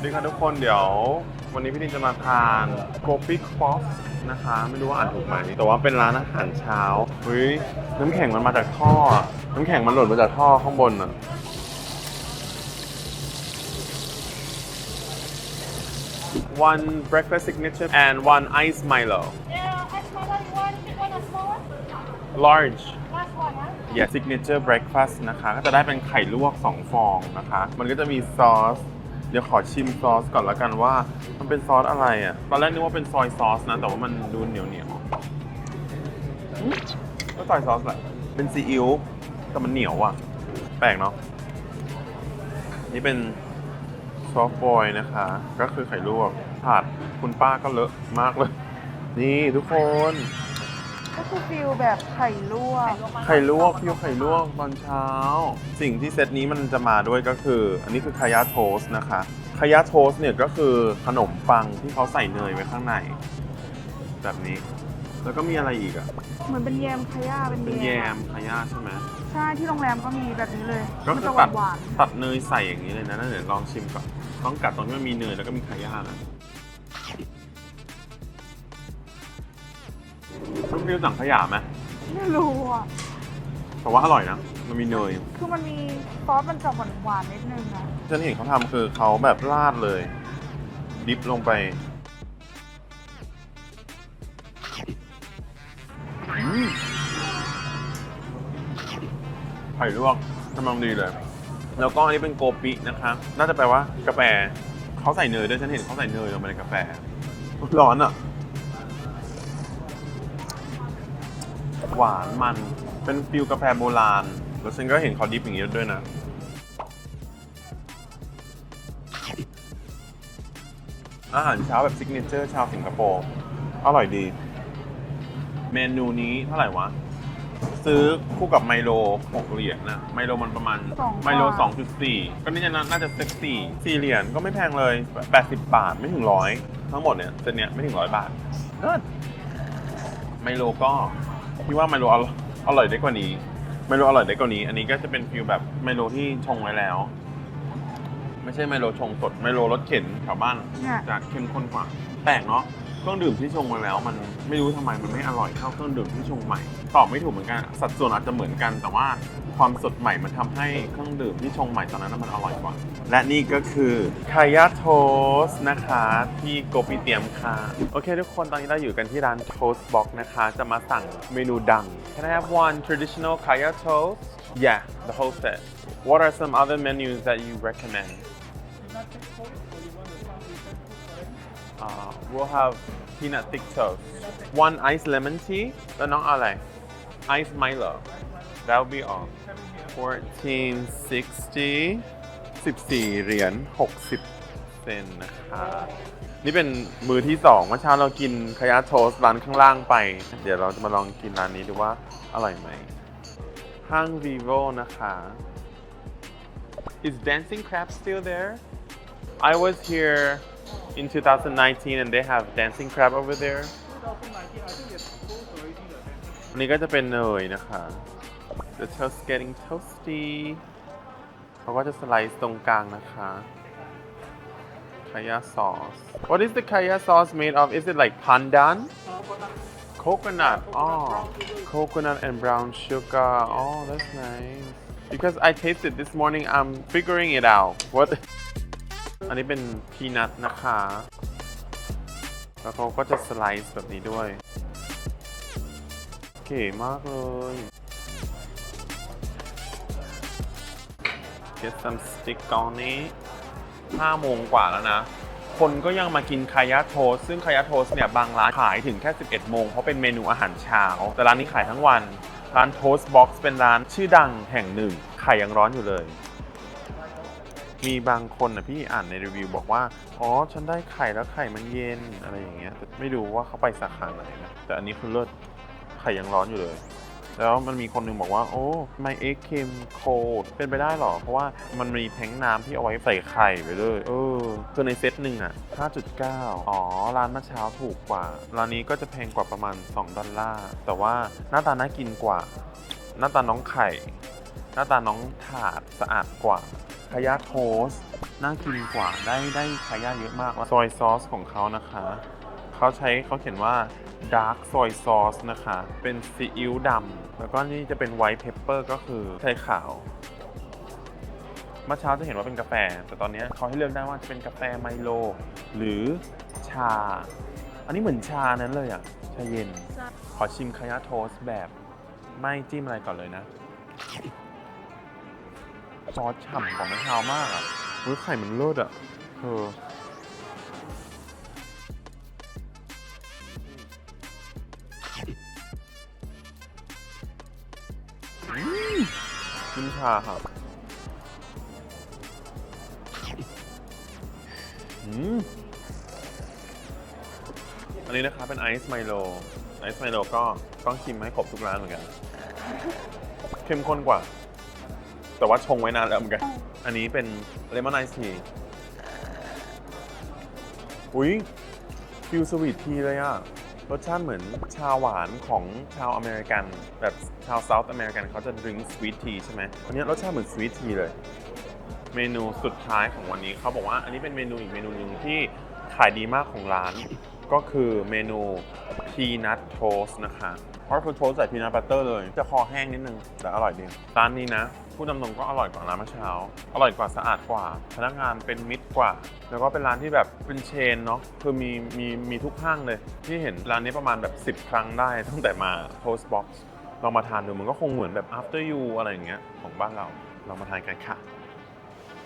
สวัสดีค่ะทุกคนเดี๋ยว วันนี้พี่ดินจะมาทานโกปิคอฟนะคะ ไม่รู้ว่าอ่านถูกไหมแต่ว่าเป็นร้านอาหารเช้าเฮ้ยน้ำแข็งมันมาจากท่อ น้ำแข็งมันหล่นมาจากท่อข้างบนอะ one breakfast signature and one ice Milo Yeah, I smell you want big one or small one? large Last one, huh? yeah signature breakfast นะคะ ก็จะได้เป็นไข่ลวก 2 ฟองนะคะ มันก็จะมีซอส เดี๋ยวขอชิมซอสก่อนละกันว่า มันเป็นซอสอะไรอะ ตอนแรกนึกว่าเป็นซอยซอสนะ แต่ว่ามันดูเหนียวเหนียวก็ซอยซอสแหละ เป็นซีอิ๊วแต่มันเหนียวอะ แปลกเนาะ นี่เป็นซอฟบอยนะคะ ก็คือไข่ลวกผัดคุณป้าก็เลอะมากเลย นี่ทุกคน ก็คือฟิลแบบไข่ลวกไข่ลวกพิวไข่ลวกตอนเช้า สิ่งที่เซตนี้มันจะมาด้วยก็คือ อันนี้คือคายาโทสต์นะคะคายาโทสต์เนี่ยก็คือขนมปังที่เขาใส่เนยไว้ข้างใน แบบนี้ แล้วก็มีอะไรอีกอะเหมือนเป็นแยมขย่าเป็นเป็นแยแยมมคายาใช่ไหมใช่ที่โรงแรมก็มีแบบนี้เลยก็มันคือจะหตัวาดนหวานตัดเนยใส่อย่างนี้เลยนะนั่นเดี๋ยวลองชิมก่อนต้องกัดตรงที่มันมีเนยแล้วก็มีคายานะ ต้องฟิวสั่งขยะไหมๆไม่รู้อะ แต่ว่าอร่อยนะ มันมีเนย คือมันมีซอสมันจะหวานหวานๆนิดนึงนะฉันเห็นเขาทำคือเขาแบบราดเลย ดิฟลงไปอืมไข่ลวกกำลังดีเลย แล้วก็อันนี้เป็นโกปินะคะ น่าจะแปลว่ากาแฟเขาใส่เนยด้วยฉันเห็นเขาใส่เนยลงไปในกาแฟ ร้อนอะ หวานมันเป็นฟิลกาแฟโบราณ แล้วฉันก็เห็นเขาดิฟอย่างนี้ด้วยนะอาหารเช้าแบบซิกเนเจอร์ชาวสิงคโปร์ อร่อยดี เมนูนี้เท่าไหร่วะ ซื้อคู่กับไมโล 6 เหรียญนะไมโลมันประมาณสองไมโลบาท2.4 ก็นี่จะน่าจะเซ็กซี่4เหรียญก็ไม่แพงเลย 80 บาทไม่ถึงร้อยทั้งหมดเนี่ยเซตเนี้ยไม่ถึงร้อยบาทเลิศไมโลก็ พี่ว่าไมโลอร่อยอร่อยได้กว่านี้ไมโลอร่อยได้กว่านี้ อันนี้ก็จะเป็นฟิลแบบไมโลที่ชงไว้แล้ว ไม่ใช่ไมโลชงสดไมโลรสเข็นแถวบ้านเนี่ยจะเข้มข้นกว่าแปลกเนาะเค รื่องดื่มที่ชงมาแล้ว มันไม่รู้ทำไมมันไม่อร่อยเท่าเครื่องดื่มที่ชงใหม่ตอบไม่ถูกเหมือนกันสัดส่วนอาจจะเหมือนกัน แต่ว่าความสดใหม่มันทำให้เครื่องดื่มที่ชงใหม่ตอนนั้นมันอร่อยกว่า และนี่ก็คือคายาโทสนะคะที่โกปิเตียมค่ะโอเค ทุกคนตอนนี้เราอยู่กันที่ร้าน Toast Box นะคะ จะมาสั่งเมนูดัง Can I have one traditional kaya toast Yeah the whole set What are some other menus that you recommend Uh, we'll have peanut thick toast. One iced lemon tea. แล้วน้องเอาอะไร Ice Milo. That'll be all. 1460 14เหรียญ60 เซนนะคะนี่เป็นมือที่สองเมื่อเช้าเรากินคายาโทสต์ร้านข้างล่างไป เดี๋ยวเราจะมาลองกินร้านนี้ดูว่าอร่อยไหม ห้าง vivo นะคะ Is Dancing Crab still there? I was here in 2019 and they have dancing crab over there. อันนี้ก็จะเป็นเนยนะคะ The toast getting toasty เขาก็จะสไลซ์ตรงกลางนะคะคายา sauce What is the kaya sauce made of? Is it like pandan? Coconut. Oh, coconut and brown sugar. Oh, that's nice. Because I tasted this morning, I'm figuring it out. What? อันนี้เป็นพีนัทนะคะ แล้วเขาก็จะสไลซ์แบบนี้ด้วย เก๋มากเลย Get some stick on it 5โมงกว่าแล้วนะ คนก็ยังมากินคายาโทส ซึ่งคายาโทสเนี่ย บางร้านขายถึงแค่ 11 โมง เพราะเป็นเมนูอาหารเช้า แต่ร้านนี้ขายทั้งวัน ร้านโทสบ็อกซ์เป็นร้านชื่อดังแห่งหนึ่งไข่ยังร้อนอยู่เลย มีบางคนนะพี่อ่านในรีวิวบอกว่า อ๋อ ฉันได้ไข่แล้วไข่มันเย็นอะไรอย่างเงี้ยแต่ไม่รู้ว่าเขาไปสาขาไหนนะแต่อันนี้คือเลิศไข่ยังร้อนอยู่เลย แล้วมันมีคนนึงบอกว่า โอ้ my egg came cold เป็นไปได้หรอ เพราะว่ามันมีแทงน้ำที่เอาไว้ใส่ไข่ไปเลย เออคือในเซตหนึ่งอะ 5.9 อ๋อ ร้านเมื่อเช้าถูกกว่า ร้านนี้ก็จะแพงกว่าประมาณ 2 ดอลลาร์ แต่ว่าหน้าตาน่ากินกว่า หน้าตาน้องไข่ หน้าตาน้องถาดสะอาดกว่า คายาโทสต์น่ากินกว่าได้ได้คาย่าเยอะมากซอยซอสของเขานะคะ เขาใช้เขาเขียนว่า dark soy sauce นะคะ เป็นซีอิ๊วดำแล้วก็นี่จะเป็น white pepper ก็คือไทยขาวเมื่อเช้าจะเห็นว่าเป็นกาแฟ แต่ตอนนี้เขาให้เลือกได้ว่าจะเป็นกาแฟไมโล หรือชา อันนี้เหมือนชานั้นเลยอะ ชาเย็น ขอชิมคายาโทสต์แบบไม่จิ้มอะไรก่อนเลยนะ ซอสฉ่ำของมื่อเช้ามากอะเฮ้ยไข่มันเลิศอะเธออืมชิมชาค่ะอืมอันนี้นะคะเป็นไอซ์ไมโล ไอซ์ไมโลก็ต้องชิมให้ครบทุกร้านเหมือนกัน เข้มข้นกว่า แต่ว่าชงไว้นานแล้วเหมือนกัน อันนี้เป็นเลมอนไอซ์ทีอุ้ยฟิลสวีททีเลยอะรสชาติเหมือนชาหวานของชาวอเมริกัน แบบชาวเซาท์อเมริกันเขาจะดื่มสวีททีใช่ไหมอันนี้รสชาติเหมือนสวีททีเลย เมนูสุดท้ายของวันนี้เขาบอกว่า อันนี้เป็นเมนูอีกเมนูหนึ่งที่ขายดีมากของร้าน ก็คือเมนูพีนัทโทสนะคะเพราะคือโทสใส่พีนัทบัตเตอร์เลย จะคอแห้งนิดนึงแต่อร่อยดีร้านนี้นะ พูดตรงๆก็อร่อยกว่าร้านเมื่อเช้า อร่อยกว่าสะอาดกว่า พนักงานเป็นมิตรกว่า แล้วก็เป็นร้านที่แบบเป็นเชนเนาะคือมีมีมีทุกห้างเลย ที่เห็นร้านนี้ประมาณแบบ 10 ครั้งได้ตั้งแต่มา Toast Box ลองมาทานดูมันก็คงเหมือนแบบ after you อะไรอย่างเงี้ยของบ้านเราลองมาทานกันค่ะ